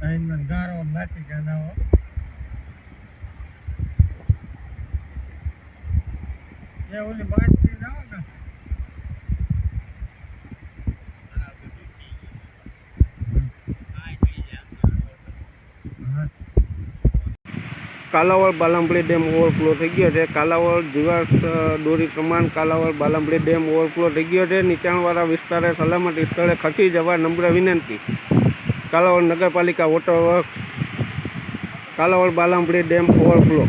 Aynen garo mati gana o. Oh. Ya, uli baş ki na o na. Kalavad Balambadi dam overflow થઈ ગયો છે કાલાવડ જુગાર દોરી પ્રમાણ કાલાવડ બાલાંબડી ડેમ ઓવરફ્લો થઈ ગયો છે નીચાણવાળા વિસ્તારે સલામત સ્થળે ખસી જવા નમ્ર વિનંતી કાલાવડ નગરપાલિકા water work Kalavad Balamdi dam overflow